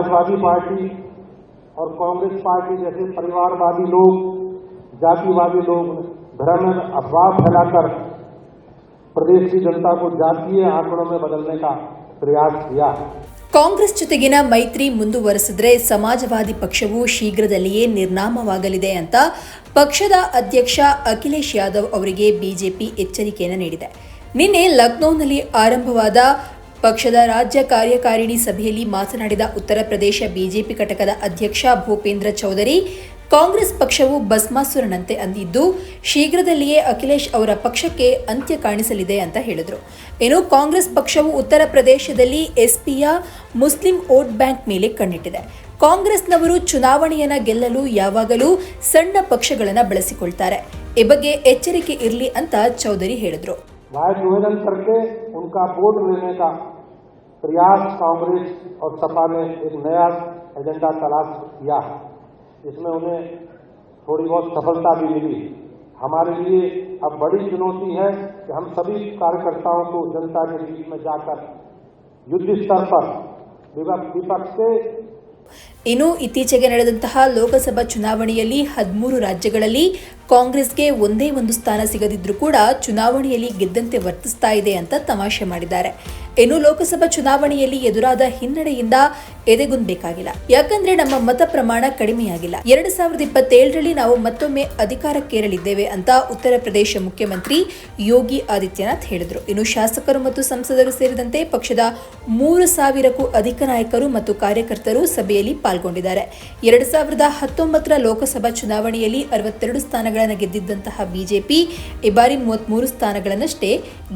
Samajwadi party और Congress party जैसे परिवारवादी लोग जातिवादी लोग भ्रम अफवाह फैलाकर प्रदेश की जनता को जातीय आंकड़ों में बदलने का प्रयास किया है ಕಾಂಗ್ರೆಸ್ ಜೊತೆಗಿನ ಮೈತ್ರಿ ಮುಂದುವರೆಸಿದ್ರೆ ಸಮಾಜವಾದಿ ಪಕ್ಷವು ಶೀಘ್ರದಲ್ಲಿಯೇ ನಿರ್ನಾಮವಾಗಲಿದೆ ಅಂತ ಪಕ್ಷದ ಅಧ್ಯಕ್ಷ ಅಖಿಲೇಶ್ ಯಾದವ್ ಅವರಿಗೆ ಬಿಜೆಪಿ ಎಚ್ಚರಿಕೆಯನ್ನು ನೀಡಿದೆ ನಿನ್ನೆ ಲಕ್ನೋನಲ್ಲಿ ಆರಂಭವಾದ ಪಕ್ಷದ ರಾಜ್ಯ ಕಾರ್ಯಕಾರಿಣಿ ಸಭೆಯಲ್ಲಿ ಮಾತನಾಡಿದ ಉತ್ತರ ಪ್ರದೇಶ ಬಿಜೆಪಿ ಘಟಕದ ಅಧ್ಯಕ್ಷ ಭೂಪೇಂದ್ರ ಚೌಧರಿ, ಕಾಂಗ್ರೆಸ್ ಪಕ್ಷವು ಭಸ್ಮಾಸುರನಂತೆ ಅಂದಿದ್ದು, ಶೀಘ್ರದಲ್ಲಿಯೇ ಅಖಿಲೇಶ್ ಅವರ ಪಕ್ಷಕ್ಕೆ ಅಂತ್ಯ ಕಾಣಿಸಲಿದೆ ಅಂತ ಹೇಳಿದರು. ಇನ್ನು ಕಾಂಗ್ರೆಸ್ ಪಕ್ಷವು ಉತ್ತರ ಪ್ರದೇಶದಲ್ಲಿ ಎಸ್ಪಿಯ ಮುಸ್ಲಿಂ ವೋಟ್ ಬ್ಯಾಂಕ್ ಮೇಲೆ ಕಣ್ಣಿಟ್ಟಿದೆ. ಕಾಂಗ್ರೆಸ್ನವರು ಚುನಾವಣೆಯನ್ನು ಗೆಲ್ಲಲು ಯಾವಾಗಲೂ ಸಣ್ಣ ಪಕ್ಷಗಳನ್ನು ಬಳಸಿಕೊಳ್ತಾರೆ. ಈ ಬಗ್ಗೆ ಎಚ್ಚರಿಕೆ ಇರಲಿ ಅಂತ ಚೌಧರಿ ಹೇಳಿದರು. प्रयास कांग्रेस और सपा ने एक नया एजेंडा तलाश किया है इसमें उन्हें थोड़ी बहुत सफलता भी मिली हमारे लिए अब बड़ी चुनौती है कि हम सभी कार्यकर्ताओं को जनता के बीच में जाकर युद्ध स्तर पर विपक्ष विपक्ष से ಇನ್ನು ಇತ್ತೀಚೆಗೆ ನಡೆದಂತಹ ಲೋಕಸಭಾ ಚುನಾವಣೆಯಲ್ಲಿ ಹದಿಮೂರು ರಾಜ್ಯಗಳಲ್ಲಿ ಕಾಂಗ್ರೆಸ್ಗೆ ಒಂದೇ ಒಂದು ಸ್ಥಾನ ಸಿಗದಿದ್ರೂ ಕೂಡ ಚುನಾವಣೆಯಲ್ಲಿ ಗೆದ್ದಂತೆ ವರ್ತಿಸ್ತಾ ಇದೆ ಅಂತ ತಮಾಷೆ ಮಾಡಿದ್ದಾರೆ ಇನ್ನು ಲೋಕಸಭಾ ಚುನಾವಣೆಯಲ್ಲಿ ಎದುರಾದ ಹಿನ್ನಡೆಯಿಂದ ಎದೆಗುಂದಬೇಕಾಗಿಲ್ಲ. ಯಾಕಂದ್ರೆ ನಮ್ಮ ಮತ ಪ್ರಮಾಣ ಕಡಿಮೆಯಾಗಿಲ್ಲ. ಎರಡು ಸಾವಿರದ ಇಪ್ಪತ್ತೇಳರಲ್ಲಿ ನಾವು ಮತ್ತೊಮ್ಮೆ ಅಧಿಕಾರಕ್ಕೇರಲಿದ್ದೇವೆ ಅಂತ ಉತ್ತರ ಪ್ರದೇಶ ಮುಖ್ಯಮಂತ್ರಿ ಯೋಗಿ ಆದಿತ್ಯನಾಥ್ ಹೇಳಿದರು. ಇನ್ನು ಶಾಸಕರು ಮತ್ತು ಸಂಸದರು ಸೇರಿದಂತೆ ಪಕ್ಷದ ಮೂರು ಸಾವಿರಕ್ಕೂ ಅಧಿಕ ನಾಯಕರು ಮತ್ತು ಕಾರ್ಯಕರ್ತರು ಸಭೆಯಲ್ಲಿ ಪಾಲ್ಗೊಂಡಿದ್ದಾರೆ. ಎರಡು ಸಾವಿರದ ಹತ್ತೊಂಬತ್ತರ ಲೋಕಸಭಾ ಚುನಾವಣೆಯಲ್ಲಿ ಅರವತ್ತೆರಡು ಸ್ಥಾನಗಳನ್ನು ಗೆದ್ದಿದ್ದಂತಹ ಬಿಜೆಪಿ ಈ ಬಾರಿ ಮೂವತ್ತ್ಮೂರು ಸ್ಥಾನಗಳನ್ನಷ್ಟೇ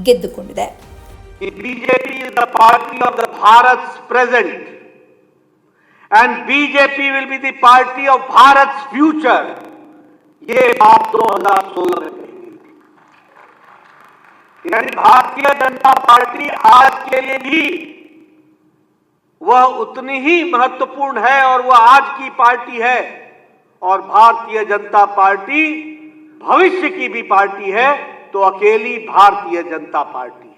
ಗೆದ್ದುಕೊಂಡಿದೆ. BJP is the party of the Bharat's present. And BJP will be the party of Bharat's future. ये बात 2016 में कही यानी भारतीय जनता पार्टी आज के लिए भी वह उतनी ही महत्वपूर्ण है और वह आज की पार्टी है। और भारतीय जनता पार्टी भविष्य की भी पार्टी है तो अकेली भारतीय जनता पार्टी।